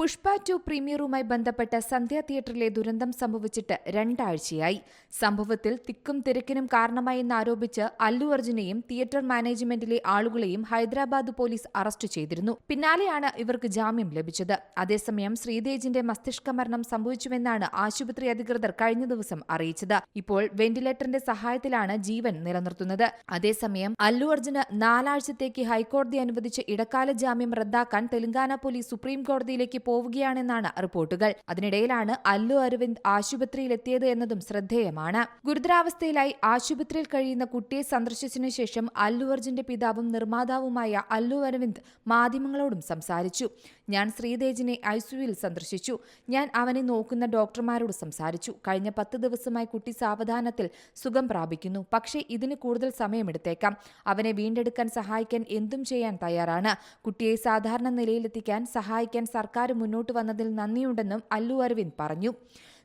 Pushpa to പ്രീമിയറുമായി ബന്ധപ്പെട്ട സന്ധ്യ തിയേറ്ററിലെ ദുരന്തം സംഭവിച്ചിട്ട് രണ്ടാഴ്ചയായി. സംഭവത്തിൽ തിക്കും തിരക്കിനും കാരണമായെന്നാരോപിച്ച് അല്ലു അർജുനെയും തിയേറ്റർ മാനേജ്മെന്റിലെ ആളുകളെയും ഹൈദരാബാദ് പോലീസ് അറസ്റ്റ് ചെയ്തിരുന്നു. പിന്നാലെയാണ് ഇവർക്ക് ജാമ്യം ലഭിച്ചത്. അതേസമയം ശ്രീതേജിന്റെ മസ്തിഷ്ക മരണം സംഭവിച്ചുവെന്നാണ് ആശുപത്രി അധികൃതർ കഴിഞ്ഞ ദിവസം അറിയിച്ചത്. ഇപ്പോൾ വെന്റിലേറ്ററിന്റെ സഹായത്തിലാണ് ജീവൻ നിലനിർത്തുന്നത്. അതേസമയം അല്ലു അർജുന് നാലാഴ്ചത്തേക്ക് ഹൈക്കോടതി അനുവദിച്ച ഇടക്കാല ജാമ്യം റദ്ദാക്കാൻ തെലങ്കാന പോലീസ് സുപ്രീം കോടതിയിലേക്ക് പോവുകയാണെന്നാണ് റിപ്പോർട്ടുകൾ. അതിനിടയിലാണ് അല്ലു അരവിന്ദ് ആശുപത്രിയിലെത്തിയത് എന്നതും ശ്രദ്ധേയമാണ്. ഗുരുതരാവസ്ഥയിലായി ആശുപത്രിയിൽ കഴിയുന്ന കുട്ടിയെ സന്ദർശിച്ചതിനു ശേഷം അല്ലു അർജുന്റെ പിതാവും നിർമ്മാതാവുമായ അല്ലു അരവിന്ദ് മാധ്യമങ്ങളോടും സംസാരിച്ചു. ഞാൻ ശ്രീതേജിനെ ഐസിയുയിൽ സന്ദർശിച്ചു. ഞാൻ അവനെ നോക്കുന്ന ഡോക്ടർമാരോട് സംസാരിച്ചു. കഴിഞ്ഞ പത്ത് ദിവസമായി കുട്ടി സാവധാനത്തിൽ സുഖം പ്രാപിക്കുന്നു. പക്ഷേ ഇതിന് കൂടുതൽ സമയമെടുത്തേക്കാം. അവനെ വീണ്ടെടുക്കാൻ സഹായിക്കാൻ എന്തും ചെയ്യാൻ തയ്യാറാണ്. കുട്ടിയെ സാധാരണ നിലയിലെത്തിക്കാൻ സഹായിക്കാൻ സർക്കാർ മുന്നോട്ട് വന്നതിൽ നന്ദിയുണ്ടെന്നും അല്ലു അരവിന്ദ് പറഞ്ഞു.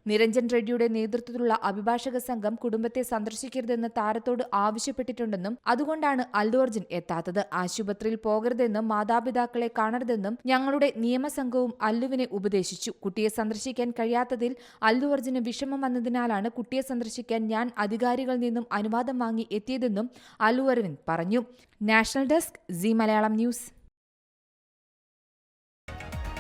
നിരഞ്ജൻ റെഡ്ഡിയുടെ നേതൃത്വത്തിലുള്ള അഭിഭാഷക സംഘം കുടുംബത്തെ സന്ദർശിക്കരുതെന്ന് താരത്തോട് ആവശ്യപ്പെട്ടിട്ടുണ്ടെന്നും അതുകൊണ്ടാണ് അല്ലു അർജുൻ എത്താത്തത്. ആശുപത്രിയിൽ പോകരുതെന്നും മാതാപിതാക്കളെ കാണരുതെന്നും ഞങ്ങളുടെ നിയമസംഘവും അല്ലുവിനെ ഉപദേശിച്ചു. കുട്ടിയെ സന്ദർശിക്കാൻ കഴിയാത്തതിൽ അല്ലു അർജുന് വിഷമം വന്നതിനാലാണ് കുട്ടിയെ സന്ദർശിക്കാൻ ഞാൻ അധികാരികളിൽ നിന്നും അനുവാദം വാങ്ങി എത്തിയതെന്നും അല്ലു അരവിന്ദ് പറഞ്ഞു. National desk Zee Malayalam news.